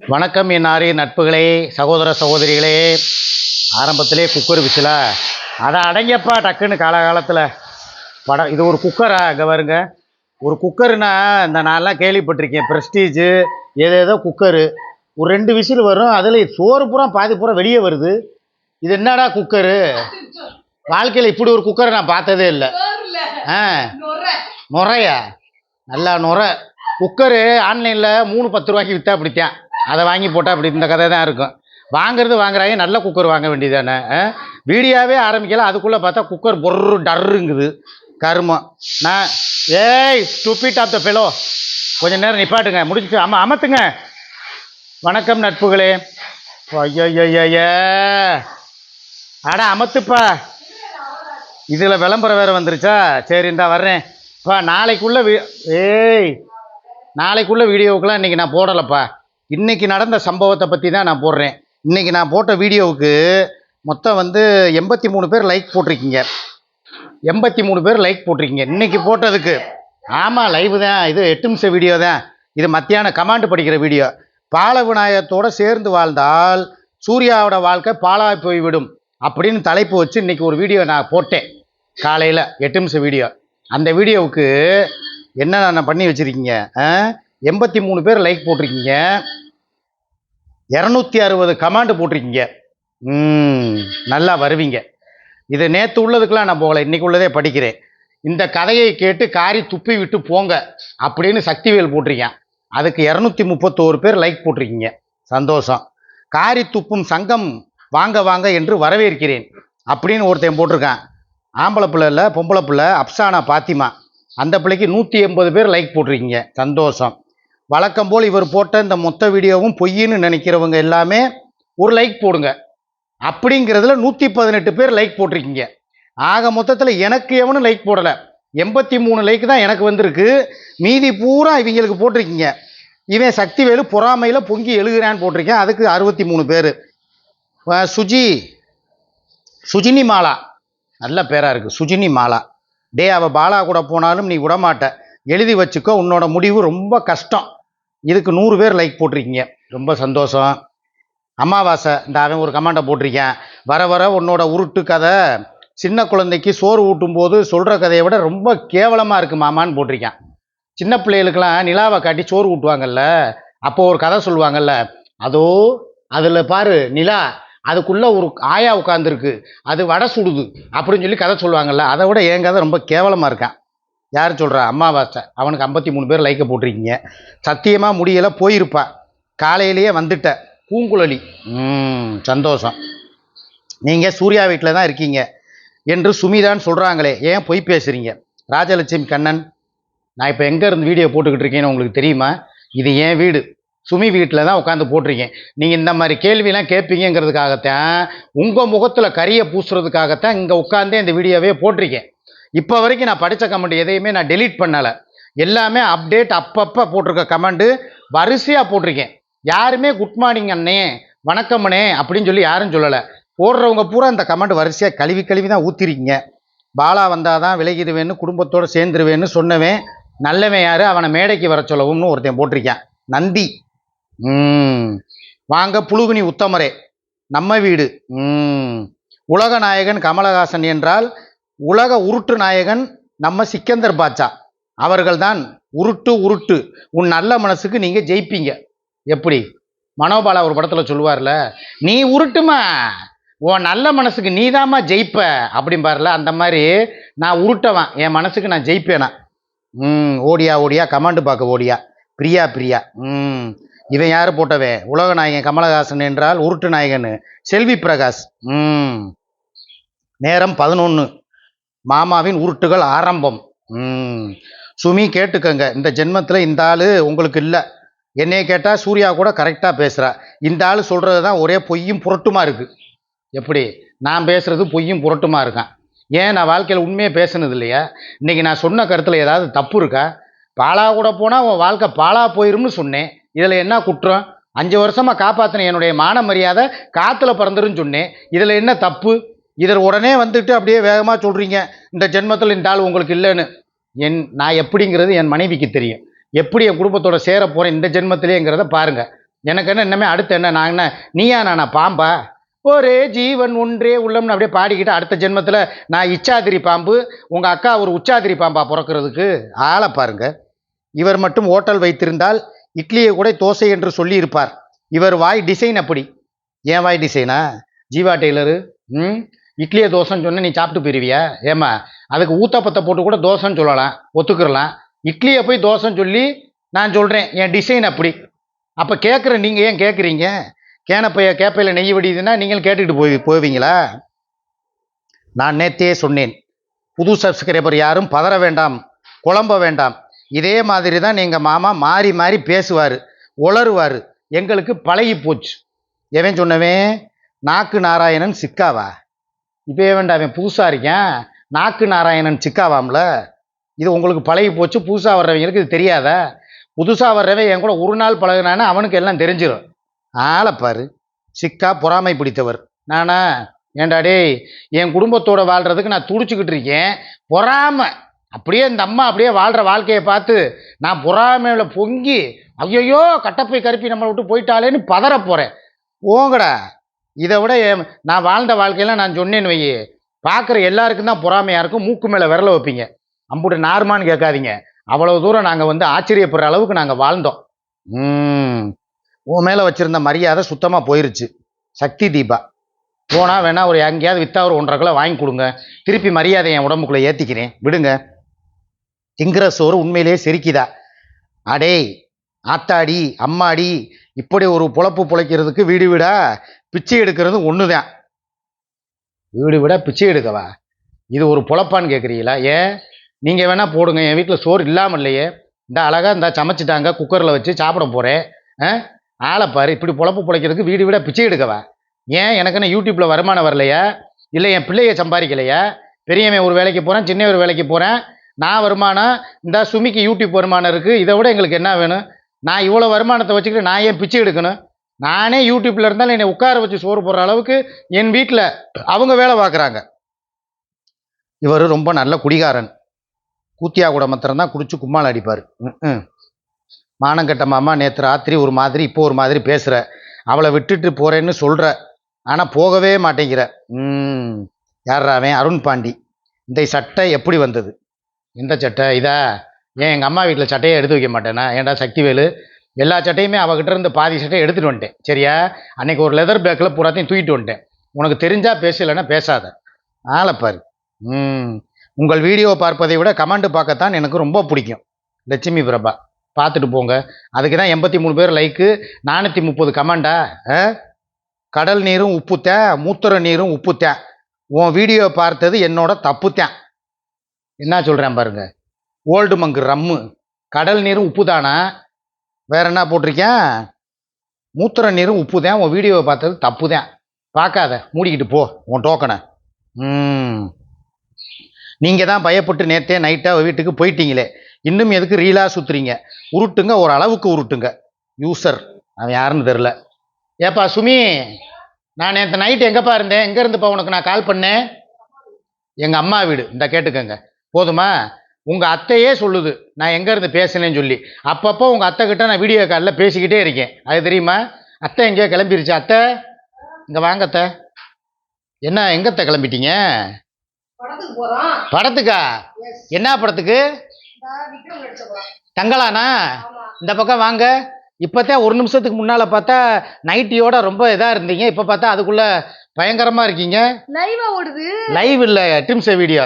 வணக்கம் என் ஆரிய நட்புகளே சகோதர சகோதரிகளே. ஆரம்பத்திலே குக்கர் விசிலா அதை அடங்கியப்பா டக்குன்னு காலகாலத்தில். படம் இது ஒரு குக்கரா இங்கே வருங்க ஒரு குக்கருனா இந்த நான்லாம் கேள்விப்பட்டிருக்கேன். ப்ரெஸ்டீஜு ஏதேதோ குக்கரு ஒரு ரெண்டு விசில் வரும் அதில் சோறு பூரா பாதி பூரா வெளியே வருது. இது என்னடா குக்கரு வாழ்க்கையில் இப்படி ஒரு குக்கரை நான் பார்த்ததே இல்லை. ஆ. நுரையா? நல்லா நுரை. குக்கரு ஆன்லைனில் மூணு பத்து ரூபாய்க்கு விற்றா அப்படித்தான் அதை வாங்கி போட்டால் அப்படி இந்த கதை தான் இருக்கும். வாங்குறது வாங்குறாங்க நல்ல குக்கர் வாங்க வேண்டியதானே வீடியோவே ஆரம்பிக்கல அதுக்குள்ளே பார்த்தா குக்கர் பொர்ரு டர்ருங்குது கருமம். நான் ஏய் ஸ்டூபிட் ஆஃப் த ஃபெலோ கொஞ்சம் நேரம் நிப்பாட்டுங்க முடிச்சு ஆமாம் அமத்துங்க. வணக்கம் நட்புகளே. ஐயோயோய. அட அமத்துப்பா. இதில் விளம்பரம் வேறு வந்துருச்சா? சரி இந்தா வர்றேன். இப்போ நாளைக்குள்ளே வீ ஏய் நாளைக்குள்ளே வீடியோவுக்கெலாம் இன்றைக்கி நான் போடலைப்பா. இன்றைக்கி நடந்த சம்பவத்தை பற்றி தான் நான் போடுறேன். இன்றைக்கி நான் போட்ட வீடியோவுக்கு மொத்தம் வந்து எண்பத்தி மூணு பேர் லைக் போட்டிருக்கீங்க. எண்பத்தி மூணு பேர் லைக் போட்டிருக்கீங்க. இன்றைக்கி போட்டதுக்கு ஆமாம் லைவ் தான். இது எட்டு நிமிஷம் வீடியோ தான். இது மத்தியானம் கமாண்டு படிக்கிற வீடியோ. பால விநாயகத்தோடு சேர்ந்து வாழ்ந்தால் சூர்யாவோட வாழ்க்கை பாலாய் போய்விடும் அப்படின்னு தலைப்பு வச்சு இன்றைக்கி ஒரு வீடியோ நான் போட்டேன். காலையில் எட்டு நிமிஷம் வீடியோ. அந்த வீடியோவுக்கு என்ன நான் பண்ணி வச்சுருக்கீங்க? எண்பத்தி மூணு பேர் லைக் போட்டிருக்கீங்க. இரநூத்தி அறுபது கமாண்டு போட்டிருக்கீங்க. ம் நல்லா வருவீங்க. இது நேற்று உள்ளதுக்கெல்லாம் நான் போகலை இன்னைக்கு உள்ளதே படிக்கிறேன். இந்த கதையை கேட்டு காரி துப்பி விட்டு போங்க அப்படின்னு சக்திவேல் போட்டிருக்கேன். அதுக்கு இரநூத்தி முப்பத்தோரு பேர் லைக் போட்டிருக்கீங்க. சந்தோஷம். காரி துப்பும் சங்கம் வாங்க வாங்க என்று வரவேற்கிறேன் அப்படின்னு ஒருத்தன் போட்டிருக்கான். ஆம்பளை பிள்ளை இல்லை பொம்பளை பிள்ளை அப்சானா பாத்திமா. அந்த பிள்ளைக்கு நூற்றி எண்பது பேர் லைக் போட்டிருக்கீங்க. சந்தோஷம். வழக்கம் போல் இவர் போட்ட இந்த மொத்த வீடியோவும் பொய்ன்னு நினைக்கிறவங்க எல்லாமே ஒரு லைக் போடுங்க. அப்படிங்கிறதுல நூற்றி பதினெட்டு பேர் லைக் போட்டிருக்கீங்க. ஆக மொத்தத்தில் எனக்கு எவனும் லைக் போடலை. எண்பத்தி மூணு லைக் தான் எனக்கு வந்திருக்கு. மீதி பூரா இவங்களுக்கு போட்டிருக்கீங்க. இவன் சக்திவேலு பொறாமையில் பொங்கி எழுகிறான்னு போட்டிருக்கேன். அதுக்கு அறுபத்தி மூணு பேர் சுஜி சுஜினி மாலா. நல்ல பேராக இருக்குது சுஜினி மாலா. டே அவள் பாலா கூட போனாலும் நீ விடமாட்ட. எழுதி வச்சுக்கோ. உன்னோட முடிவு ரொம்ப கஷ்டம். இதுக்கு நூறு பேர் லைக் போட்டிருக்கீங்க. ரொம்ப சந்தோஷம். அமாவாசை இந்த அவன் ஒரு கமாண்டை போட்டிருக்கேன். வர வர உன்னோட உருட்டு கதை சின்ன குழந்தைக்கு சோறு ஊட்டும் போது சொல்கிற கதையை விட ரொம்ப கேவலமாக இருக்குது மாமான்னு போட்டிருக்கேன். சின்ன பிள்ளைகளுக்கெல்லாம் நிலாவை காட்டி சோறு ஊட்டுவாங்கல்ல அப்போ ஒரு கதை சொல்லுவாங்கல்ல அதோ அதில் பாரு நிலா அதுக்குள்ளே ஒரு ஆயா உட்காந்துருக்கு அது வடை சுடுது அப்படின்னு சொல்லி கதை சொல்லுவாங்கல்ல அதை விட என் கதை ரொம்ப கேவலமாக இருக்கான். யார் சொல்கிறா அம்மாவாசை. அவனுக்கு ஐம்பத்தி மூணு பேர் லைக்கை போட்டிருக்கீங்க. சத்தியமாக முடியலை போயிருப்பா. காலையிலேயே வந்துட்ட. பூங்குழலி. சந்தோஷம். நீங்கள் சூர்யா வீட்டில் தான் இருக்கீங்க என்று சுமிதான் சொல்கிறாங்களே ஏன் பொய் பேசுகிறீங்க ராஜலட்சுமி கண்ணன் நான் இப்போ எங்கே இருந்து வீடியோ போட்டுக்கிட்டு இருக்கேன்னு உங்களுக்கு தெரியுமா? இது என் வீடு. சுமி வீட்டில் தான் உட்காந்து போட்டிருக்கேன். நீங்கள் இந்த மாதிரி கேள்வியெலாம் கேட்பீங்கிறதுக்காகத்தான் உங்கள் முகத்தில் கரியை பூசுறதுக்காகத்தான் இங்கே உட்காந்தே இந்த வீடியோவே போட்டிருக்கேன். இப்போ வரைக்கும் நான் படித்த கமெண்ட் எதையுமே நான் டெலீட் பண்ணலை. எல்லாமே அப்டேட் அப்பப்போ போட்டிருக்க கமெண்டு வரிசையாக போட்டிருக்கேன். யாருமே குட் மார்னிங் அண்ணே வணக்கம்ண்ணே அப்படின்னு சொல்லி யாரும் சொல்லலை. போடுறவங்க பூரா இந்த கமெண்ட் வரிசையாக கழுவி கழுவி தான் ஊற்றிருக்கீங்க பாலா வந்தால் தான் விலகிடுவேன்னு குடும்பத்தோடு சேர்ந்துருவேன்னு சொன்னவன் நல்லவன் யார்? அவனை மேடைக்கு வர சொல்லவும்னு ஒருத்தன் போட்டிருக்கேன். நந்தி. ம். வாங்க புழுகுனி உத்தமரே. நம்ம வீடு. உலக நாயகன் கமலஹாசன் என்றால் உலக உருட்டு நாயகன் நம்ம சிக்கந்தர் பாட்சா. அவர்கள்தான் உருட்டு உருட்டு. உன் நல்ல மனசுக்கு நீங்கள் ஜெயிப்பீங்க. எப்படி? மனோபாலா ஒரு படத்தில் சொல்லுவார்ல நீ உருட்டுமா? உன் நல்ல மனசுக்கு நீதாம்மா ஜெயிப்ப? அப்படிம்பார்ல அந்த மாதிரி நான் உருட்டவன். என் மனசுக்கு நான் ஜெயிப்பேனா? ம் ஓடியா ஓடியா கமாண்டு பார்க்க ஓடியா? பிரியா பிரியா. ம் இவன் யார் போட்டவே? உலக நாயகன் கமலஹாசன் என்றால் உருட்டு நாயகன். செல்வி பிரகாஷ். ம் நேரம் பதினொன்று மாமாவின் உருட்டுகள் ஆரம்பம். சுமி கேட்டுக்கங்க. இந்த ஜென்மத்தில் இந்த ஆள் உங்களுக்கு இல்லை. என்னைய கேட்டால் சூர்யா கூட கரெக்டாக பேசுகிறா இந்த ஆள் சொல்கிறது தான் ஒரே பொய்யும் புரட்டுமா இருக்குது எப்படி? நான் பேசுகிறது பொய்யும் புரட்டுமா இருக்கான் ஏன் நான் வாழ்க்கையில் உண்மையை பேசுனது இல்லையா? இன்றைக்கி நான் சொன்ன கருத்தில் ஏதாவது தப்பு இருக்கா? பாலா கூட போனால் உன் வாழ்க்கை பாலாக போயிரும்னு சொன்னேன். இதில் என்ன குற்றம்? அஞ்சு வருஷமாக காப்பாற்றின என்னுடைய மான மரியாதை காற்றுல பறந்துருன்னு சொன்னேன். இதில் என்ன தப்பு? இதர் உடனே வந்துட்டு அப்படியே வேகமாக சொல்கிறீங்க இந்த ஜென்மத்தில் இந்த ஆள் உங்களுக்கு இல்லைன்னு. என் நான் எப்படிங்கிறது என் மனைவிக்கு தெரியும். எப்படி என் குடும்பத்தோட சேர போகிறேன் இந்த ஜென்மத்திலேங்கிறத பாருங்கள் எனக்கு என்ன இன்னமே அடுத்து என்ன நான் என்ன நீயா நானா பாம்பா? ஒரே ஜீவன் ஒன்றே உள்ளம்னு அப்படியே பாடிக்கிட்டு அடுத்த ஜென்மத்தில் நான் இச்சாதிரி பாம்பு உங்கள் அக்கா ஒரு உச்சாதிரி பாம்பா பிறக்கிறதுக்கு? ஆளை பாருங்கள் இவர் மட்டும் ஓட்டல் வைத்திருந்தால் இட்லியை கூட தோசை என்று சொல்லியிருப்பார். இவர் வாய் டிசைன் அப்படி. ஏன் வாய் டிசைனா? ஜீவா டெய்லரு ம்? இட்லியை தோசைன்னு சொன்னால் நீ சாப்பிட்டு போயிருவியா? ஏமா அதுக்கு ஊத்தப்பத்தை போட்டு கூட தோசைன்னு சொல்லலாம் ஒத்துக்கிறலாம் இட்லியை போய் தோசைன்னு சொல்லி நான் சொல்கிறேன் என் டிசைன் அப்படி. அப்போ கேட்குற நீங்கள் ஏன் கேட்குறீங்க கேனப்பைய கேப்பையில் நெய் வடியுதுன்னா நீங்கள் கேட்டுக்கிட்டு போய் போவீங்களா? நான் நேற்றே சொன்னேன் புது சப்ஸ்கிரைபர் யாரும் பதற வேண்டாம் குழம்ப வேண்டாம். இதே மாதிரி தான் எங்கள் மாமா மாறி மாறி பேசுவார் உளருவார் எங்களுக்கு பழகி போச்சு எவன் சொன்னவன்? நாக்கு நாராயணன் சிக்காவா? இப்போ வேண்டாம் அவன் புதுசாக இருக்கேன். நாக்கு நாராயணன் சிக்காவாம்ல? இது உங்களுக்கு பழகி போச்சு புதுசாக வர்றவங்களுக்கு இது தெரியாத. புதுசாக வர்றவன் என் கூட ஒரு நாள் பழகினானே அவனுக்கு எல்லாம் தெரிஞ்சிடும் ஆளை சிக்கா பொறாமை பிடித்தவர். நானா ஏண்டாடே என் குடும்பத்தோட வாழ்கிறதுக்கு நான் துடிச்சுக்கிட்டு இருக்கேன். பொறாமை. அப்படியே இந்த அம்மா அப்படியே வாழ்கிற வாழ்க்கையை பார்த்து நான் பொறாமையில் பொங்கி ஐயையோ கட்டப்பை கருப்பி நம்மளை விட்டு போயிட்டாலேன்னு பதற போகிறேன் ஓங்கடா இதை விட என்- நான் வாழ்ந்த வாழ்க்கையெல்லாம் நான் சொன்னேன்னு வை பார்க்குற எல்லாருக்கும் தான் பொறாமையாக இருக்கும் மூக்கு மேலே விரல வைப்பீங்க. அம்புட்டு நார்மான்னு கேட்காதீங்க. அவ்வளோ தூரம் நாங்கள் வந்து ஆச்சரியப்படுற அளவுக்கு நாங்கள் வாழ்ந்தோம். உன் மேலே வச்சுருந்த மரியாதை சுத்தமாக போயிருச்சு. சக்தி தீபா. போனால் வேணா ஒரு எங்கேயாவது வித்தா ஒரு ஒன்றரை கிலோ வாங்கி கொடுங்க. திருப்பி மரியாதை என் உடம்புக்குள்ளே ஏற்றிக்கிறேன் விடுங்க. திங்கிற சோறு உண்மையிலேயே செரிக்குதா? அடேய் ஆத்தாடி அம்மாடி இப்படி ஒரு பொழப்பு பொழைக்கிறதுக்கு வீடு வீடா பிச்சை எடுக்கிறது ஒன்று தான் வீடு வீடாக பிச்சை எடுக்கவா? இது ஒரு பொழப்பான்னு கேட்குறீங்களா ஏன்? நீங்கள் வேணால் போடுங்க. என் வீட்டில் சோறு இல்லாமல் இல்லையே. இந்த அழகாக இந்த சமைச்சிட்டாங்க குக்கரில் வச்சு சாப்பிட போகிறேன் ஆ? ஆளை பாரு இப்படி பொழப்பு பொழைக்கிறதுக்கு வீடு வீடா பிச்சை எடுக்கவா? ஏன்? எனக்கு என்ன யூடியூப்பில் வருமானம் வரலையா? இல்லை என் பிள்ளையை சம்பாதிக்கலையா? பெரியவன் ஒரு வேலைக்கு போகிறேன் சின்ன ஒரு வேலைக்கு போகிறேன் நான் வருமானம் இந்த சுமிக்கு யூடியூப் வருமானம் இருக்குது இதை விட எங்களுக்கு என்ன வேணும்? நான் இவ்வளோ வருமானத்தை வச்சுக்கிட்டு நான் ஏன் பிச்சை எடுக்கணும்? நானே யூடியூப்பில் இருந்தாலும் என்னை உட்கார வச்சு சோறு போடுற அளவுக்கு என் வீட்டில் அவங்க வேலை பார்க்குறாங்க. இவர் ரொம்ப நல்ல குடிகாரன். கூத்தியா கூட மாத்திரம் தான் குடிச்சு கும்மாள் அடிப்பார். ம் மானங்கட்ட மாமா நேற்று ராத்திரி ஒரு மாதிரி இப்போ ஒரு மாதிரி பேசுகிற அவளை விட்டுட்டு போகிறேன்னு சொல்கிற ஆனால் போகவே மாட்டேங்கிற. ம் யார் அவன்? அருண் பாண்டி. இந்த சட்டை எப்படி வந்தது? இந்த சட்டை இதா? ஏன் எங்கள் அம்மா வீட்டில் சட்டையை எடுத்து வைக்க மாட்டேனா ஏன்டா சக்திவேலு? எல்லா சட்டையுமே அவகிட்ட இருந்து பாதி சட்டையை எடுத்துகிட்டு வந்துட்டேன். சரியா? அன்னைக்கு ஒரு லெதர் பேக்கில் பூராத்தையும் தூக்கிட்டு வந்துட்டேன். உனக்கு தெரிஞ்சால் பேசலைன்னா பேசாத. ஆளை ம். உங்கள் வீடியோ பார்ப்பதை விட கமெண்ட் பார்க்கத்தான் எனக்கு ரொம்ப பிடிக்கும். லட்சுமி பிரபா பார்த்துட்டு போங்க. அதுக்கு தான் எண்பத்தி மூணு பேர் லைக்கு நானூற்றி முப்பது கமெண்டா ஆ? கடல் நீரும் உப்புத்தேன் மூத்திர நீரும் உப்புத்தேன் உன் வீடியோ பார்த்தது என்னோட தப்புத்தேன் என்ன சொல்கிறேன் பாருங்கள் ஓல்டு மங்கு ரம்மு கடல் நீரும் உப்பு தானா வேற என்ன போட்டிருக்கேன் மூத்திர நீரும் உப்பு தான் உன் வீடியோவை பார்த்தது தப்பு தான் பார்க்காத மூடிக்கிட்டு போ உன் டோக்கனை ம். நீங்கள் தான் பயப்பட்டு நேற்றே நைட்டாக வீட்டுக்கு போயிட்டீங்களே. இன்னும் எதுக்கு ரீலாக சுற்றுறீங்க உருட்டுங்க ஒரு அளவுக்கு உருட்டுங்க. யூசர் அவன் யாருன்னு தெரில ஏப்பா சுமி நான் நேற்று நைட்டு எங்கேப்பா இருந்தேன்? எங்கே இருந்துப்பா உனக்கு நான் கால் பண்ணேன்? எங்கள் அம்மா வீடு. இந்த கேட்டுக்கங்க. போதுமா? உங்கள் அத்தையே சொல்லுது நான் எங்கே இருந்து பேசினேன்னு சொல்லி. அப்பப்போ உங்கள் அத்தை கிட்ட நான் வீடியோ காலில் பேசிக்கிட்டே இருக்கேன். அது தெரியுமா? அத்தை எங்கேயோ கிளம்பிருச்சு. அத்தை இங்கே வாங்க அத்தை. என்ன எங்க அத்தை கிளம்பிட்டீங்க? படத்துக்கு என்ன படத்துக்கு? தங்கலானா இந்த பக்கம் வாங்க. இப்போத்தான் ஒரு நிமிஷத்துக்கு முன்னால் பார்த்தா நைட்டியோட ரொம்ப இதாக இருந்தீங்க. இப்போ பார்த்தா அதுக்குள்ளே பயங்கரமாக இருக்கீங்க. லைவா ஓடுது. லைவ் இல்லை டிம்ஸ் வீடியோ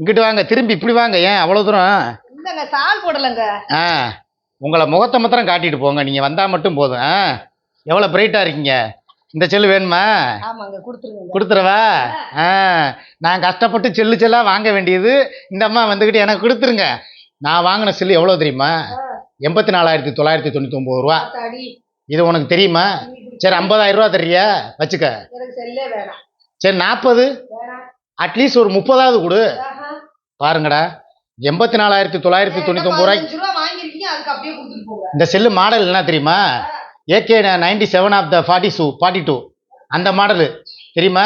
இங்கிட்டு வாங்க திரும்பி இப்படி வாங்க ஏன் அவ்வளோ தூரம்? இல்லங்க சால் போடலங்க. ஆ உங்களை முகத்தை மாத்திரம் காட்டிட்டு போங்க நீங்கள் வந்தால் மட்டும் போதும். ஆ எவ்வளோ பிரைட்டாக இருக்கீங்க? இந்த செல்லு வேணுமா? ஆமாங்க கொடுத்துருங்க. கொடுத்துறவா? ஆ நான் கஷ்டப்பட்டு செல்லு செல்லாக வாங்க வேண்டியது இந்த அம்மா வந்துக்கிட்டு எனக்கு கொடுத்துருங்க. நான் வாங்கின செல்லு எவ்வளோ தெரியுமா? எண்பத்தி நாலாயிரத்தி தொள்ளாயிரத்தி தொண்ணூற்றி ஒம்பது ரூபா இது உனக்கு தெரியுமா? சரி ஐம்பதாயிரம் ரூபா தர்றியா? வச்சுக்க. சரி நாற்பது? அட்லீஸ்ட் ஒரு முப்பதாவது கொடு. பாருங்கடா. எண்பத்தி நாலாயிரத்தி தொள்ளாயிரத்தி தொண்ணூற்றி ஒம்பது ரூபாய்க்கு பதினஞ்சு ரூபா வாங்கிருக்கீங்க அதுக்கு அப்படியே கொடுத்துட்டு போங்க. இந்த செல்லு மாடல் என்ன தெரியுமா? AK ninety seven of the forty two forty two அந்த மாடலு தெரியுமா?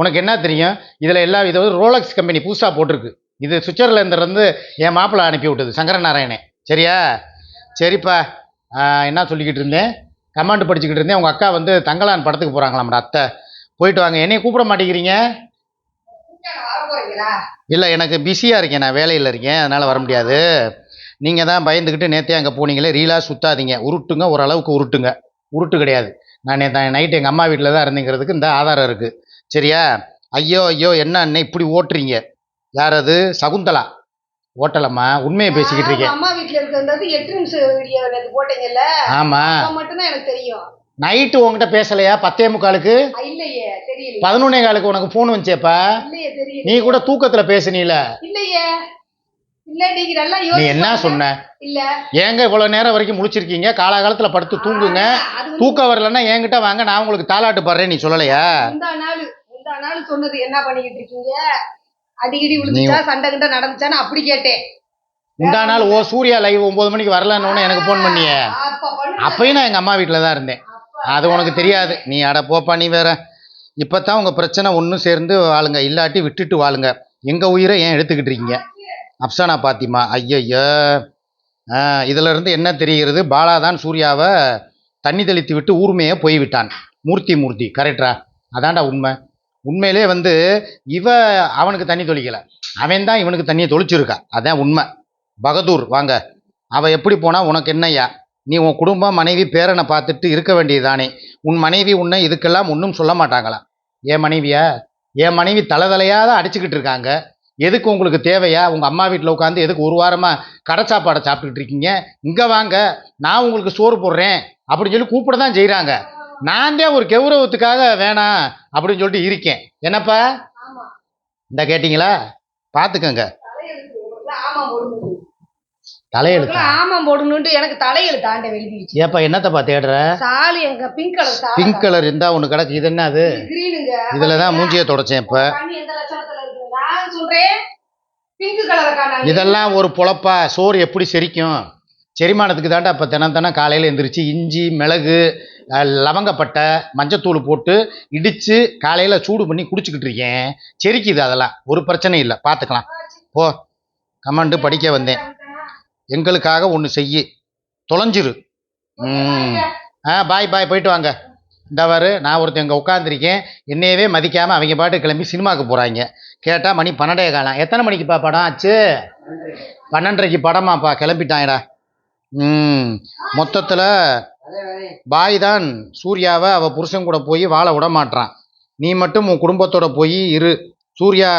உனக்கு என்ன தெரியும்? இதில் எல்லா இது வந்து ரோலக்ஸ் கம்பெனி புதுசாக போட்டிருக்கு. இது சுவிட்சர்லேருந்து என் மாப்பிள்ளை அனுப்பி விட்டது சங்கரநாராயணே. சரியா? சரிப்பா. என்ன சொல்லிக்கிட்டு இருந்தேன்? கமாண்டு படிச்சுக்கிட்டு இருந்தேன். உங்கள் அக்கா வந்து தங்கலான் படத்துக்கு போகிறாங்களாம்டா அத்தை. போயிட்டு வாங்க. என்னைய கூப்பிட மாட்டேங்கிறீங்க? இல்லை எனக்கு பிஸியாக இருக்கேன். நான் வேலையில் இருக்கேன். அதனால் வர முடியாது. நீங்கள் தான் பயந்துக்கிட்டு நேற்றே அங்கே போனீங்களே ரீலாக சுத்தாதீங்க. உருட்டுங்க ஓரளவுக்கு உருட்டுங்க. உருட்டு கிடையாது. நான் நேற்று நைட்டு எங்கள் அம்மா வீட்டில் தான் இருந்தேங்கிறதுக்கு இந்த ஆதாரம் இருக்குது சரியா? ஐயோ ஐயோ என்ன அண்ணே இப்படி ஓட்டுறீங்க? யார் அது? சகுந்தலா? ஓட்டலம்மா. உண்மையை பேசிக்கிட்டு இருக்கேன். அம்மா வீட்ல இருக்கிறது எட்டு நிமிஷம் வீடியோ போட்டீங்கல்ல? ஆமாம் மட்டும்தான் எனக்கு தெரியும். நைட்டு உங்ககிட்ட பேசலையா? பத்தே முக்காலுக்கு? பதினொன்னே காலுக்கு உனக்கு ஃபோன் வந்துச்சேப்பா. நீ கூட தூக்கத்தில் பேசுனீல. நீ என்ன. சொன்ன? ஏங்க இவ்வளோ நேரம் வரைக்கும் முழிச்சிருக்கீங்க? காலாகாலத்தில் படுத்து தூங்குங்க. தூக்கம் வரலன்னா என்கிட்ட வாங்க நான் உங்களுக்கு தாலாட்டு பாடுறேன் நீ சொல்லலையா? சொன்னது என்ன பண்ணிக்கிட்டு இருக்கீங்க? அடிக்கடி விழுந்துச்சா? சண்டை கிட்ட நடந்துச்சான்னு அப்படி கேட்டேன். முந்தா நாள் ஓ சூர்யா லைவ் ஒன்பது மணிக்கு வரலன்னு எனக்கு ஃபோன் பண்ணியே. அப்ப பண்ணு. அப்பயும் நான் எங்கள் அம்மா வீட்டில் தான் இருந்தேன். அது உனக்கு தெரியாது. நீ அட போப்பா நீ வேற. இப்போ தான் உங்கள் பிரச்சனை ஒன்றும் சேர்ந்து வாழுங்க இல்லாட்டி விட்டுட்டு வாழுங்க. எங்கள் உயிரை ஏன் எடுத்துக்கிட்டு இருக்கீங்க? அப்சானா பாத்திமா ஐயய்யோ. இதிலிருந்து என்ன தெரிகிறது? பாலா தான் சூர்யாவை தண்ணி தெளித்து விட்டு ஊர்மையே போய்விட்டான். மூர்த்தி மூர்த்தி கரெக்டா அதான்டா உண்மை. உண்மையிலே வந்து இவ அவனுக்கு தண்ணி தொளிக்கலை. அவன் தான் இவனுக்கு தண்ணியை தொளிச்சிருக்கா. அதான் உண்மை. பகதூர் வாங்க. அவள் எப்படி போனால் உனக்கு என்னையா நீ உன் குடும்பம் மனைவி பேரனை பார்த்துட்டு இருக்க வேண்டியதுதானே. உன் மனைவி உன்னை இதுக்கெல்லாம் ஒன்றும் சொல்ல மாட்டாங்களா? என் மனைவியா? என் மனைவி தலை தலையாக தான் அடிச்சுக்கிட்டு இருக்காங்க? எதுக்கு உங்களுக்கு தேவையா? உங்கள் அம்மா வீட்டில் உட்காந்து எதுக்கு ஒரு வாரமாக கடை சாப்பாடை சாப்பிட்டுட்டு இருக்கீங்க? இங்கே வாங்க நான் உங்களுக்கு சோறு போடுறேன் அப்படின்னு சொல்லி கூப்பிட தான் செய்கிறாங்க நான் தான் ஒரு கௌரவத்துக்காக வேணாம் அப்படின்னு சொல்லிட்டு இருக்கேன். என்னப்பா? இந்த கேட்டிங்களா? பார்த்துக்கங்க தலையெழுத்து? உங்களுக்குலாம் ஆமா போடணும் தலையெழுத்தா உங்களுக்குலாம் ஆமா போடணும்ட்டு எனக்கு தலையெழுத்து ஆண்ட எழுதிடுச்சு. ஏப்பா என்னத்தப்பா தேடுற? சாலு எங்க பிங்க் கலர் பிங்க் கலர் இருந்தா கிடக்கு இது என்ன அது? இதில் தான் மூஞ்சியை தொடச்சேன் இப்போ. இதெல்லாம் ஒரு பொழப்பா சோறு எப்படி செரிக்கும்? செரிமானத்துக்கு தாண்டா இப்போ தினம் தினம் காலையில் எந்திரிச்சு இஞ்சி மிளகு லவங்கப்பட்டை மஞ்சத்தூள் போட்டு இடித்து காலையில் சூடு பண்ணி குடிச்சிக்கிட்டு இருக்கேன். செரிக்குது அதெல்லாம் ஒரு பிரச்சனை இல்லை. பார்த்துக்கலாம் போ. கமாண்டு படிக்க வந்தேன். எங்களுக்காக ஒன்று செய்யி. தொலைஞ்சிரு. ஆ பாய் பாய் போயிட்டு வாங்க. இந்தவாறு நான் ஒருத்தர் இங்கே உட்காந்துருக்கேன் என்னையவே மதிக்காமல் அவங்க பாட்டு கிளம்பி சினிமாவுக்கு போகிறாங்க கேட்டால் மணி பன்னெண்டே காலம். எத்தனை மணிக்குப்பா படம்? ஆச்சு பன்னெண்டரைக்கு படமாப்பா. கிளம்பிட்டாங்கடா ம். மொத்தத்தில் பாய் தான் சூர்யாவை அவள் புருஷன் கூட போய் வாழ விட மாட்டான் நீ மட்டும் உன் குடும்பத்தோட போய் இரு. சூர்யா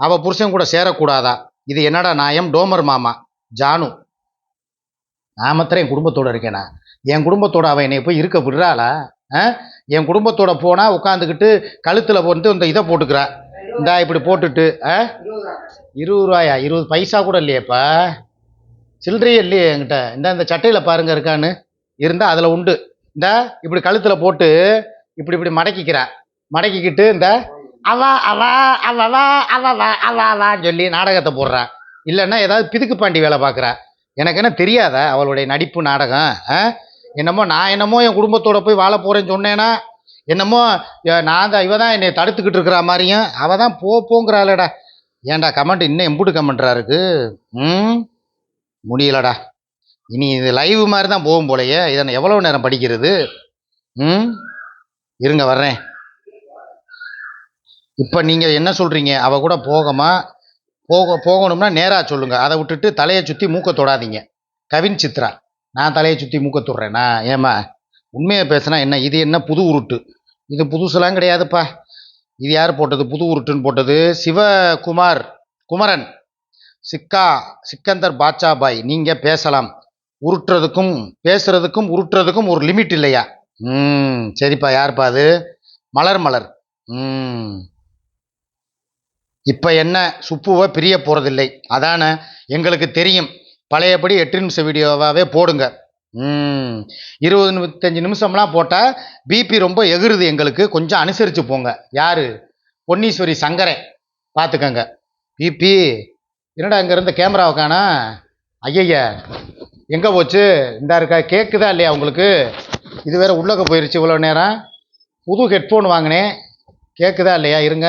அவள் புருஷன் கூட சேரக்கூடாதா? இது என்னடா நாயம் டோமர் மாமா. ஜானு நான் மாத்திரம் என் குடும்பத்தோட இருக்கேனா? என் குடும்பத்தோட அவன் என்னை போய் இருக்க விடுறாளா? ஆ? என் குடும்பத்தோட போனால் உட்காந்துக்கிட்டு கழுத்தில் வந்து இந்த இதை போட்டுக்கிறா. இந்தா இப்படி போட்டுட்டு ஆ? இருபது ரூபாயா? இருபது பைசா கூட இல்லையேப்பா. சில்லறையே இல்லையே என்கிட்ட. இந்த இந்த சட்டையில் பாருங்க இருக்கான்னு. இருந்தால் அதில் உண்டு. இந்த இப்படி கழுத்தில் போட்டு இப்படி இப்படி மடக்கிக்கிறா. மடக்கிக்கிட்டு இந்த அவா அவா அவவா அவவா அவாவான்னு சொல்லி நாடகத்தை போடுறான் இல்லைன்னா ஏதாவது பிதுக்கு பாண்டி வேலை பார்க்குறா. எனக்கு என்ன தெரியாதா அவளுடைய நடிப்பு நாடகம்? ஆ? என்னமோ நான் என்னமோ என் குடும்பத்தோட போய் வாழ போகிறேன்னு சொன்னேன்னா என்னமோ நான் தான் இவ தான் என்னை தடுத்துக்கிட்டு இருக்கிற மாதிரியும். அவள் தான் போ போங்கிறாளடா. ஏன்டா கமெண்ட் இன்னும் எம்புட்டு கமெண்ட்ரா இருக்கு? ம்? முடியலடா. இனி இது லைவ் மாதிரி தான் போகும் போலையே. இதை நான் எவ்வளோ நேரம் படிக்கிறது? ம்? இருங்க வர்றேன். இப்போ நீங்கள் என்ன சொல்கிறீங்க அவள் கூட போகமா? போக போகணும்னா நேராக சொல்லுங்கள் அதை விட்டுட்டு தலையை சுற்றி மூக்க தொடாதீங்க. கவின் சித்ரா நான் தலையை சுற்றி மூக்க தொடுறேனா? ஏமா உண்மையை பேசுனா என்ன? இது என்ன புது உருட்டு? இது புதுசுலாம் கிடையாதுப்பா. இது யார் போட்டது? புது உருட்டுன்னு போட்டது சிவகுமார் குமரன். சிக்கா சிக்கந்தர் பாட்சா பாய் நீங்கள் பேசலாம். உருட்டுறதுக்கும் பேசுறதுக்கும் உருட்டுறதுக்கும் ஒரு லிமிட் இல்லையா? ம் சரிப்பா. யாருப்பா அது? மலர் மலர். ம். இப்போ என்ன சுப்புவை பிரிய போகிறதில்லை அதான எங்களுக்கு தெரியும். பழையபடி எட்டு நிமிஷம் வீடியோவாகவே போடுங்க. இருபது இருபத்தஞ்சி நிமிஷம்லாம் போட்டால் பிபி ரொம்ப எகுறுது எங்களுக்கு. கொஞ்சம் அனுசரித்து போங்க. யார்? பொன்னீஸ்வரி சங்கரன். பார்த்துக்கங்க பிபி என்னடா இங்கே இருந்த கேமராவை காணா? ஐயய்யா. எங்கே போச்சு? இந்தா இருக்கா? கேட்குதா இல்லையா உங்களுக்கு? இது வேறு உள்ளக்க போயிருச்சு இவ்வளோ நேரம். புது ஹெட்ஃபோன் வாங்கினேன். கேட்குதா இல்லையா? இருங்க.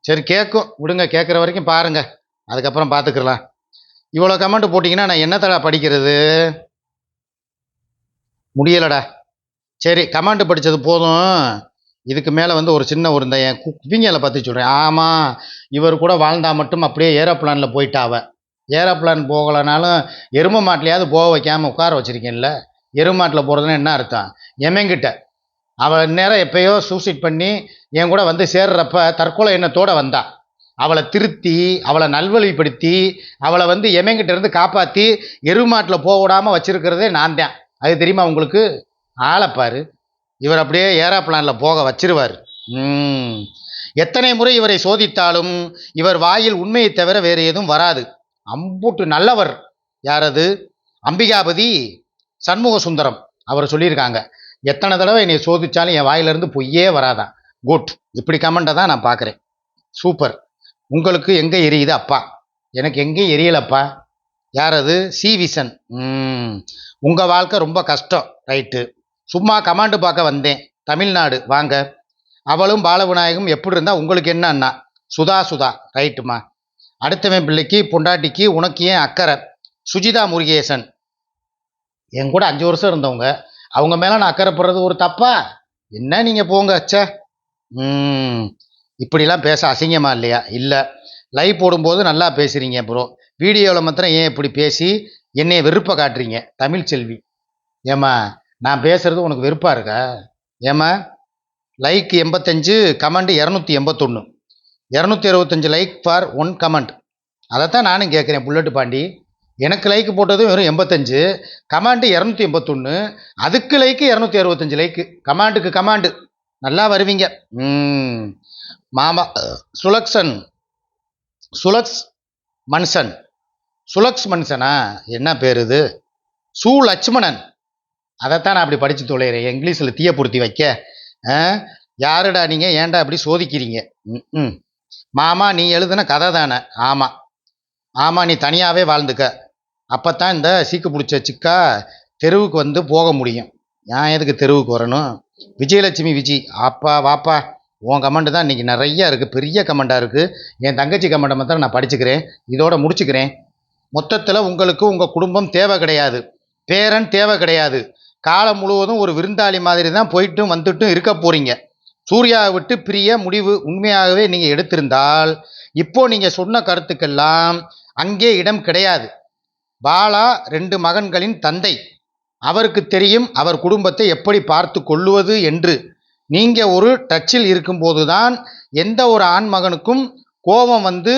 சரி கேட்கும் விடுங்க கேட்குற வரைக்கும் பாருங்கள் அதுக்கப்புறம் பார்த்துக்கலாம் இவ்வளோ கமெண்ட் போட்டிங்கன்னா நான் என்னத்தடா படிக்கிறது? முடியலடா. சரி கமெண்ட் படித்தது போதும். இதுக்கு மேலே வந்து ஒரு சின்ன ஒரு இந்த என் கு- குவிங்களை பற்றி சொல்கிறேன் ஆமாம் இவர் கூட வாழ்ந்தா மட்டும் அப்படியே ஏரோப்ளானில் போயிட்டாவ ஏரோப்ளான் போகலைனாலும் எருமை மாட்டிலையாவது போக வைக்காமல் உட்கார வச்சுருக்கேன்ல. எருமை மாட்டில் போகிறதுனா என்ன அர்த்தம்? எமங்கிட்ட. அவள் நேரம் எப்பயோ சூசைட் பண்ணி என் கூட வந்து சேர்றப்ப தற்கொலை எண்ணத்தோடு வந்தா. அவளை திருத்தி அவளை நல்வழிப்படுத்தி அவளை வந்து எமங்கிட்ட இருந்து காப்பாற்றி எருமாட்டில் போக விடாமல் நான் தான். அது தெரியுமா உங்களுக்கு? ஆளைப்பாரு இவர் அப்படியே ஏரோப்ளானில் போக வச்சிருவார். எத்தனை முறை இவரை சோதித்தாலும் இவர் வாயில் உண்மையை தவிர வேறு எதுவும் வராது. அம்புட்டு நல்லவர். யாரது அம்பிகாபதி சண்முக சுந்தரம் அவர் சொல்லியிருக்காங்க. எத்தனை தடவை என்னை சோதிச்சாலும் என் வாயிலிருந்து பொய்யே வராதான் குட் இப்படி கமெண்ட்டை தான் நான் பார்க்குறேன். சூப்பர் உங்களுக்கு எங்கே எரியுது அப்பா? எனக்கு எங்கேயும் எரியலப்பா. யார் அது? சி விசன் உங்கள் வாழ்க்கை ரொம்ப கஷ்டம். ரைட்டு சும்மா கமாண்டு பார்க்க வந்தேன். தமிழ்நாடு. வாங்க. அவளும் பாலவிநாயகம் எப்படி இருந்தால் உங்களுக்கு என்ன அண்ணா சுதா. சுதா ரைட்டுமா அடுத்தவன் பிள்ளைக்கு பொண்டாட்டிக்கு உனக்கு ஏன் அக்கறை? சுஜிதா முருகேசன். என் கூட அஞ்சு வருஷம் இருந்தவங்க. அவங்க மேலே நான் அக்கறைப்படுறது ஒரு தப்பா? என்ன நீங்கள் போங்க ச்சே. ம். இப்படிலாம் பேச அசிங்கமா இல்லையா? இல்லை. லைவ் போடும்போது நல்லா பேசுகிறீங்க ப்ரோ வீடியோவில் மாத்திரம் ஏன் இப்படி பேசி என்னைய வெறுப்பை காட்டுறீங்க? தமிழ் செல்வி. ஏம்மா நான் பேசுறது உனக்கு வெறுப்பாக இருக்கா? ஏம்மா லைக் எண்பத்தஞ்சு கமெண்ட் இரநூத்தி எண்பத்தொன்று இரநூத்தி அறுபத்தஞ்சு லைக் ஃபார் ஒன் கமெண்ட் அதைத்தான் நானும் கேட்குறேன் புல்லட்டு பாண்டி. எனக்கு லைக்கு போட்டது வெறும் எண்பத்தஞ்சு கமாண்டு இரநூத்தி எண்பத்தொன்று அதுக்கு லைக்கு இரநூத்தி அறுபத்தஞ்சு லைக்கு கமாண்டுக்கு கமாண்டு நல்லா வருவீங்க. ம். மாமா சுலக்ஷன். சுலக்ஸ் மன்சன் சுலக்ஸ் மன்சனா என்ன பேர் இது? சு லட்சுமணன். அதைத்தான் நான் அப்படி படித்து தொலைகிறேன் இங்கிலீஷில் தீயப்படுத்தி வைக்க. ஆ? யாருடா நீங்கள் ஏன்டா அப்படி சோதிக்கிறீங்க? ம், ம். மாமா நீ எழுதுன கதை தானே? ஆமாம் ஆமாம் நீ தனியாகவே வாழ்ந்துக்க. அப்போ தான் இந்த சீக்கு பிடிச்ச சிக்கா தெருவுக்கு வந்து போக முடியும். நான் எதுக்கு தெருவுக்கு வரணும்? விஜயலட்சுமி விஜய் அப்பா வாப்பா உன் கமெண்ட் தான் இன்றைக்கி நிறையா இருக்குது பெரிய கமெண்டாக இருக்குது என் தங்கச்சி கமெண்டை மாத்திரம் நான் படிச்சுக்கிறேன். இதோட முடிச்சுக்கிறேன். மொத்தத்தில் உங்களுக்கு உங்கள் குடும்பம் தேவை கிடையாது. பேரன் தேவை கிடையாது. காலம் முழுவதும் ஒரு விருந்தாளி மாதிரி தான் போயிட்டும் வந்துட்டும் இருக்க போகிறீங்க சூர்யாவை விட்டு பிரிய முடிவு உண்மையாகவே நீங்கள் எடுத்திருந்தால் இப்போது நீங்கள் சொன்ன கருத்துக்கெல்லாம் அங்கே இடம் கிடையாது. பாலா ரெண்டு மகன்களின் தந்தை. அவருக்கு தெரியும் அவர் குடும்பத்தை எப்படி பார்த்து கொள்ளுவது என்று. நீங்கள் ஒரு டச்சில் இருக்கும்போது தான் எந்த ஒரு ஆண் மகனுக்கும் கோபம் வந்து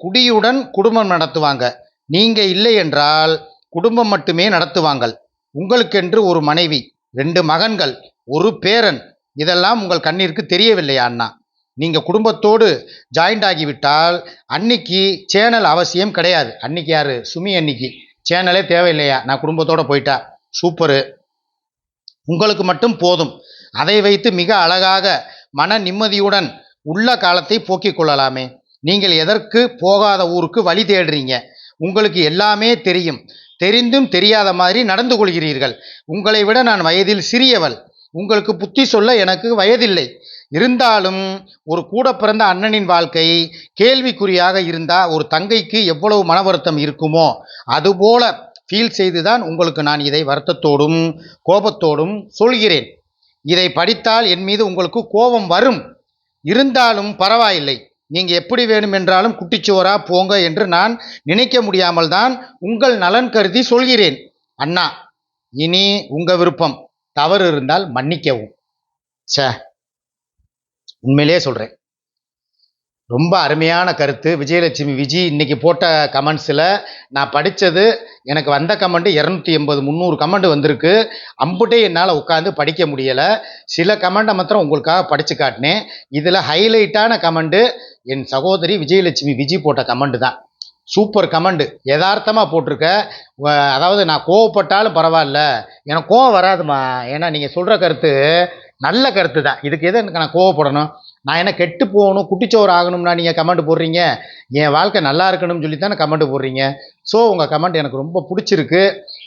குடியுடன் குடும்பம் நடத்துவாங்க. நீங்கள் இல்லை என்றால் குடும்பம் மட்டுமே நடத்துவாங்கள். உங்களுக்கென்று ஒரு மனைவி ரெண்டு மகன்கள் ஒரு பேரன் இதெல்லாம் உங்கள் கண்ணிற்கு தெரியவில்லையா அண்ணா? நீங்கள் குடும்பத்தோடு ஜாயிண்ட் ஆகிவிட்டால் அன்னைக்கு சேனல் அவசியம் கிடையாது. அன்னைக்கு யார்? சுமி அன்னைக்கு. சேனலே தேவையில்லையா? நான் குடும்பத்தோடு போயிட்டா. சூப்பரு. உங்களுக்கு மட்டும் போதும். அதை வைத்து மிக அழகாக மன நிம்மதியுடன் உள்ள காலத்தை போக்கிக் கொள்ளலாமே. நீங்கள் எதற்கு போகாத ஊருக்கு வழி தேடுறீங்க? உங்களுக்கு எல்லாமே தெரியும். தெரிந்தும் தெரியாத மாதிரி நடந்து கொள்கிறீர்கள். உங்களை விட நான் வயதில் சிறியவள். உங்களுக்கு புத்தி சொல்ல எனக்கு வயதில்லை. இருந்தாலும் ஒரு கூட பிறந்த அண்ணனின் வாழ்க்கை கேள்விக்குறியாக இருந்தால் ஒரு தங்கைக்கு எவ்வளவு மன வருத்தம் இருக்குமோ அதுபோல ஃபீல் செய்துதான் உங்களுக்கு நான் இதை வருத்தத்தோடும் கோபத்தோடும் சொல்கிறேன். இதை படித்தால் என் மீது உங்களுக்கு கோபம் வரும். இருந்தாலும் பரவாயில்லை. நீங்கள் எப்படி வேணுமென்றாலும் குட்டிச்சுவரா போங்க என்று நான் நினைக்க முடியாமல் தான் உங்கள் நலன் கருதி சொல்கிறேன். அண்ணா இனி உங்கள் விருப்பம். தவறு இருந்தால் மன்னிக்கவும். சே உண்மையிலேயே சொல்கிறேன் ரொம்ப அருமையான கருத்து. விஜயலட்சுமி விஜி இன்னைக்கு போட்ட கமெண்ட்ஸில் நான் படித்தது எனக்கு வந்த கமெண்ட் இரநூத்தி எண்பது முந்நூறு கமெண்ட் வந்திருக்கு. அம்புட்டே என்னால் உட்காந்து படிக்க முடியலை. சில கமெண்டை மாத்திரம் உங்களுக்காக படித்து காட்டினேன். இதில் ஹைலைட்டான கமெண்டு என் சகோதரி விஜயலட்சுமி விஜி போட்ட கமெண்ட் தான். சூப்பர் கமெண்டு யதார்த்தமாக போட்டிருக்க. அதாவது நான் கோவப்பட்டாலும் பரவாயில்ல. எனக்கு கோவம் வராதுமா? ஏன்னா நீங்கள் சொல்கிற கருத்து நல்ல கருத்து தான் இதுக்கு எது எனக்கு நான் கோவப்படணும்? நான் என்ன கெட்டு போகணும்? குட்டிச்சோறு ஆகணும்னா நீங்கள் கமெண்ட் போடுறீங்க. என் வாழ்க்கை நல்லா இருக்கணும்னு சொல்லி தானே கமெண்ட் போடுறீங்க. ஸோ உங்கள் கமெண்ட் எனக்கு ரொம்ப பிடிச்சிருக்கு.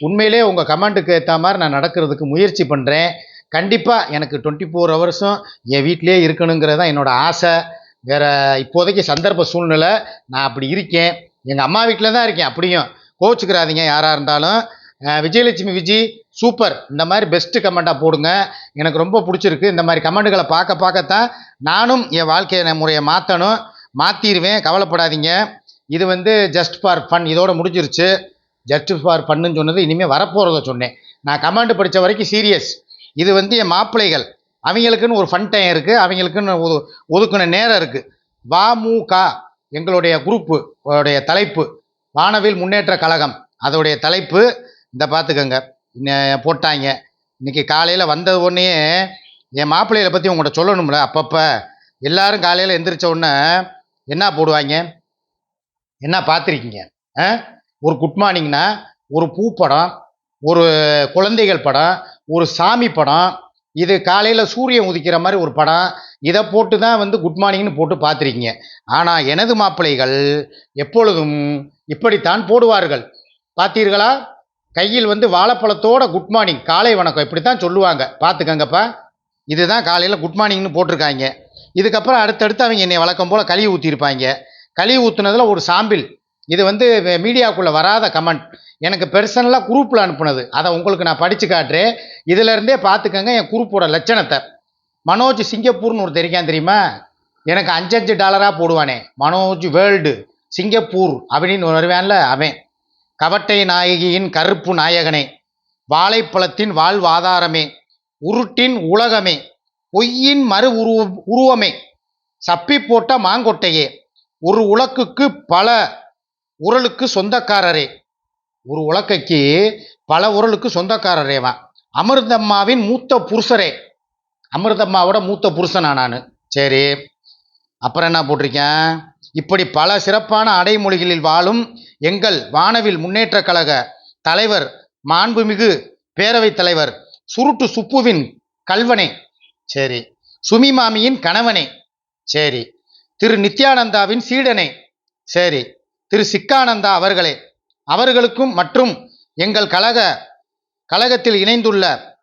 உண்மையிலே உங்கள் கமெண்ட்டுக்கு ஏற்ற மாதிரி நான் நடக்கிறதுக்கு முயற்சி பண்ணுறேன் கண்டிப்பாக எனக்கு டுவெண்ட்டி ஃபோர் ஹவர்ஸும் என் வீட்டிலே இருக்கணுங்கிறது தான் என்னோடய ஆசை. வேற இப்போதைக்கு சந்தர்ப்ப சூழ்நிலை நான் அப்படி இருக்கேன். எங்கள் அம்மா வீட்டில் தான் இருக்கேன். அப்படியும் கோச்சுக்கிறாதீங்க யாராக இருந்தாலும். விஜயலட்சுமி விஜி சூப்பர். இந்த மாதிரி பெஸ்ட்டு கமெண்ட்டாக போடுங்க. எனக்கு ரொம்ப பிடிச்சிருக்கு. இந்த மாதிரி கமெண்ட்டுகளை பார்க்க பார்க்கத்தான் நானும் என் வாழ்க்கையை முறையை மாற்றணும் மாற்றிடுவேன் கவலைப்படாதீங்க. இது வந்து ஜஸ்ட் ஃபார் ஃபன் இதோட முடிஞ்சிருச்சு. ஜஸ்ட் ஃபார் ஃபன்னு சொன்னது இனிமேல் வரப்போகிறத சொன்னேன். நான் கமெண்ட் படித்த வரைக்கும் சீரியஸ் இது வந்து என் மாப்பிள்ளைகள். அவங்களுக்குன்னு ஒரு ஃபன் டைம் இருக்குது அவங்களுக்குன்னு ஒது ஒதுக்குன நேரம் இருக்குது வாமுக எங்களுடைய குரூப்பு உடைய தலைப்பு. வானவில் முன்னேற்ற கழகம். அதோடைய தலைப்பு இந்த பார்த்துக்கங்க. இன்ன- போட்டாங்க. இன்னைக்கு காலையில் வந்த உடனே என் மாப்பிள்ளையில பற்றி உங்கள்கிட்ட சொல்லணும்ல. அப்பப்போ எல்லாரும் காலையில் எந்திரிச்ச உடனே என்ன போடுவாங்க? என்ன பார்த்துருக்கீங்க? ஆ? ஒரு குட் மார்னிங்னா ஒரு பூ படம் ஒரு குழந்தைகள் படம் ஒரு சாமி படம் இது காலையில் சூரியன் உதிக்கிற மாதிரி ஒரு படம் இதை போட்டு தான் வந்து குட் மார்னிங்னு போட்டு பார்த்துருக்கீங்க. ஆனால் எனது மாப்பிள்ளைகள் எப்பொழுதும் இப்படித்தான் போடுவார்கள். பார்த்தீர்களா? கையில் வந்து வாழைப்பழத்தோட குட் மார்னிங் காலை வணக்கம். இப்படி தான் சொல்லுவாங்க. பார்த்துக்கங்கப்பா. இதுதான் காலையில் குட் மார்னிங்னு போட்டிருக்காங்க. இதுக்கப்புறம் அடுத்தடுத்து அவங்க என்னை வழக்கம் போல் கழுவி ஊற்றிருப்பாங்க கழுவி ஊற்றுனதில் ஒரு சாம்பிள். இது வந்து மீடியாவுக்குள்ளே வராத கமெண்ட் எனக்கு பெர்சனலாக குரூப்பில் அனுப்புனது. அதை உங்களுக்கு நான் படித்து காட்டுறேன். இதிலேருந்தே பார்த்துக்கங்க என் குரூப்போட லட்சணத்தை. மனோஜ் சிங்கப்பூர்னு ஒரு தெரியாம தெரியுமா? எனக்கு அஞ்சஞ்சு டாலராக போடுவானே. மனோஜ் வேர்ல்டு. சிங்கப்பூர் அப்படின்னு வருவான்ல அவன். கவட்டை நாயகியின் கருப்பு நாயகனே வாழைப்பழத்தின் வாழ்வாதாரமே உருட்டின் உலகமே பொய்யின் மறு உருவ உருவமே சப்பி போட்ட மாங்கொட்டையே ஒரு உலக்குக்கு பல உரலுக்கு சொந்தக்காரரே. ஒரு உலக்கைக்கு பல உரலுக்கு சொந்தக்காரரேவா. அமிர்தம்மாவின் மூத்த புருஷரே. அமிர்தம்மாவோட மூத்த புருஷனா நான்? சரி. அப்புறம் என்ன போட்டிருக்கேன்? இப்படி பல சிறப்பான அடைமொழிகளில் வாழும் எங்கள் வானவில் முன்னேற்ற கழக தலைவர் மாண்புமிகு பேரவைத் தலைவர் சுருட்டு சுப்புவின் கல்வனே சரி சுமி மாமியின் கணவனே சரி திரு நித்யானந்தாவின் சீடனே சரி திரு சிக்கானந்தா அவர்களே அவர்களுக்கும் மற்றும் எங்கள் கழக கழகத்தில் இணைந்துள்ள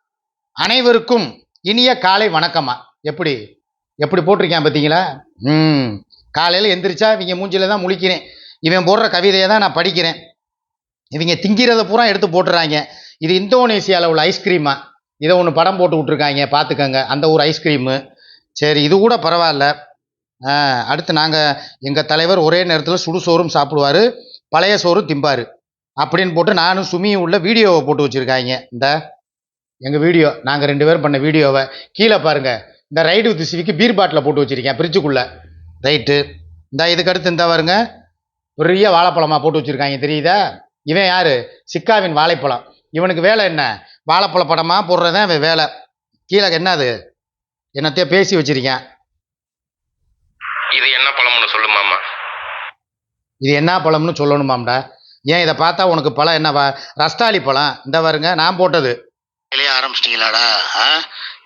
அனைவருக்கும் இனிய காலை வணக்கமா? எப்படி? எப்படி போட்டிருக்கேன் பார்த்தீங்களா ம். காலையில் எந்திரிச்சா இவங்க மூஞ்சில தான் முழிக்கிறேன். இவன் போடுற கவிதையை தான் நான் படிக்கிறேன். இவங்க திங்கிறத பூரா எடுத்து போட்டுறாங்க. இது இந்தோனேசியாவில் உள்ள ஐஸ்கிரீமா இதை ஒன்று படம் போட்டு விட்ருக்காங்க பார்த்துக்கோங்க. அந்த ஒரு ஐஸ்கிரீமு சரி இது கூட பரவாயில்ல. அடுத்து நாங்கள் எங்கள் தலைவர் ஒரே நேரத்தில் சுடுசோறும் சாப்பிடுவார் பழைய சோறும் திம்பார். அப்படின்னு போட்டு நானும் சுமியும் உள்ள வீடியோவை போட்டு வச்சுருக்காங்க. இந்த எங்கள் வீடியோ நாங்கள் ரெண்டு பேரும் பண்ண வீடியோவை. கீழே பாருங்கள் இந்த ரைடு வித் சிவிக்கு பீர் பாட்டில் போட்டு வச்சுருக்கேன் ஃப்ரிட்ஜுக்குள்ளே ரைட்டு இந்த இதுக்கு அடுத்து இந்த பாருங்க. பெரிய வாழைப்பழமா போட்டு வச்சுருக்காங்க தெரியுதா? இவன் யார்? சிக்காவின் வாழைப்பழம். இவனுக்கு வேலை என்ன? வாழைப்பழ படமாக போடுறதான் இவன் வேலை. கீழே என்னது என்னத்தையோ பேசி வச்சிருக்கேன். இது என்ன பழம்னு சொல்லு மாமா. இது என்ன பழம்னு சொல்லணுமாம்டா ஏன் இதை பார்த்தா உனக்கு பழம் என்னவா? ரஸ்தாளி பழம். இந்த பாருங்க நான் போட்டது. ஆரம்பிச்சிட்டீங்களாடா?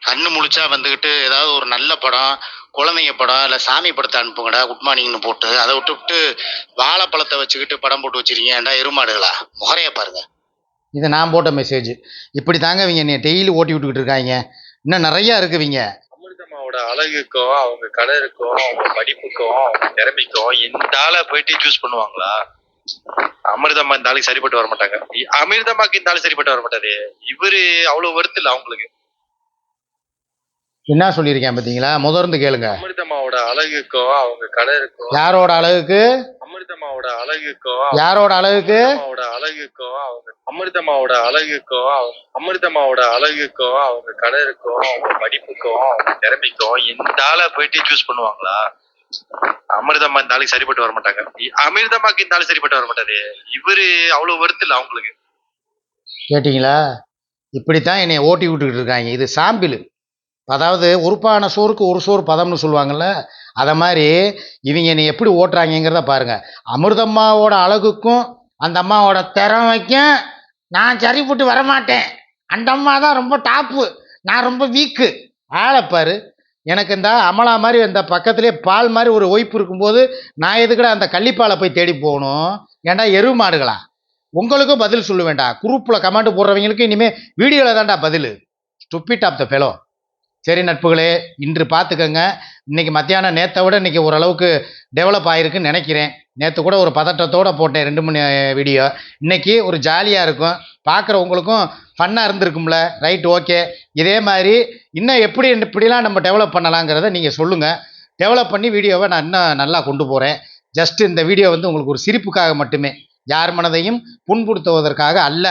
கண்ணு முழிச்சா வந்துக்கிட்டு ஏதாவது ஒரு நல்ல படம் குழந்தைங்க படம் இல்லை சாமி படத்தை அனுப்புங்கடா குட் மார்னிங்னு போட்டு அதை விட்டுவிட்டு வாழைப்பழத்தை வச்சுக்கிட்டு படம் போட்டு வச்சிருக்கீங்க ஏன்டா எருமாடுகளா? முகரைய பாருங்க. இது நான் போட்ட மெசேஜ் இப்படி தாங்க இவங்க என்னை டெய்லி ஓட்டி விட்டுக்கிட்டு இருக்காங்க. இன்னும் நிறையா இருக்குவீங்க. அமிர்தம்மாவோட அழகுக்கும் அவங்க கலருக்கும் அவங்க படிப்புக்கும் அவங்க திறமைக்கும் இந்த ஆளை போயிட்டு சூஸ் பண்ணுவாங்களா? அமிர்தம்மா இந்த ஆளுக்கு சரிப்பட்டு வர மாட்டாங்க இ- அமிர்தம்மாக்கு இந்த ஆளு சரிப்பட்டு வர மாட்டாரு இவரு அவ்வளவு வருத்து இல்ல அவங்களுக்கு. என்ன சொல்லியிருக்கேன் பார்த்தீங்களா? முதர்ந்து கேளுங்க. அமிர்தம்மாவோட அழகுக்கும் அவங்க கலருக்கும் யாரோட அழகுக்கு? அமிர்தம்மாவோட அழகுக்கும் அவங்க யாரோட அழகுக்கு? அமிர்தம்மாவோட அழகுக்கும் அவங்க அமிர்தம்மாவோட அழகுக்கும் அவங்க அமிர்தம்மாவோட அழகுக்கும் அவங்க கலருக்கும் அவங்க படிப்புக்கும் அவங்க திறமைக்கும் இந்த ஆளை போயிட்டு சூஸ் பண்ணுவாங்களா? அமிர்தம்மா இந்த ஆளுக்கு சரிப்பட்டு வர மாட்டாங்க. அமிர்தம்மாக்கு இந்த ஆளு சரிப்பட்டு வர மாட்டாரு. இவரு அவ்வளவு வருத்து இல்ல அவங்களுக்கு. கேட்டிங்களா? இப்படித்தான் என்னை ஓட்டி விட்டுக்கிட்டு இருக்காங்க. இது சாம்பிள். அதாவது உறுப்பான சோறுக்கு ஒரு சோறு பதம்னு சொல்லுவாங்கள்ல அதை மாதிரி இவங்க என்னை எப்படி ஓட்டுறாங்கங்கிறத பாருங்க. அமிர்தம்மாவோட அழகுக்கும் அந்த அம்மாவோட திறமைக்கும் நான் சரிப்பட்டு வரமாட்டேன். அந்த அம்மா தான் ரொம்ப டாப்பு நான் ரொம்ப வீக்கு ஆளைப்பாரு எனக்கு இந்த அமலா மாதிரி இந்த பக்கத்துலேயே பால் மாதிரி ஒரு ஒய்ப்பு இருக்கும்போது நான் எதுக்கட அந்த கள்ளிப்பாலை போய் தேடி போகணும்? ஏன்டா எரு மாடுகளா? உங்களுக்கும் பதில் சொல்லுவேண்டா குரூப்பில் கமெண்ட் போடுறவங்களுக்கு இனிமேல் வீடியோவில் தான்டா பதில். ஸ்டுப்பிட் ஆஃப் த ஃபெலோ சரி நட்புகளே இன்று பார்த்துக்கங்க. இன்றைக்கி மத்தியானம் நேற்றை விட இன்றைக்கி ஓரளவுக்கு டெவலப் ஆகிருக்குன்னு நினைக்கிறேன். நேற்று கூட ஒரு பதட்டத்தோட போட்டேன் ரெண்டு மணி வீடியோ இன்றைக்கி ஒரு ஜாலியாக இருக்கும். பார்க்குறவங்களுக்கும் ஃபன்னாக இருந்திருக்கும்ல. ரைட் ஓகே இதே மாதிரி இன்னும் எப்படி இப்படிலாம் நம்ம டெவலப் பண்ணலாங்கிறத நீங்கள் சொல்லுங்கள் டெவலப் பண்ணி வீடியோவை நான் இன்னும் நல்லா கொண்டு போகிறேன் ஜஸ்ட் இந்த வீடியோ வந்து உங்களுக்கு ஒரு சிரிப்புக்காக மட்டுமே. யார் மனதையும் புண்படுத்துவதற்காக அல்ல.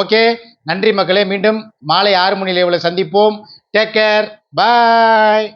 ஓகே நன்றி மக்களே மீண்டும் மாலை ஆறு மணி லேவில் சந்திப்போம். Take care bye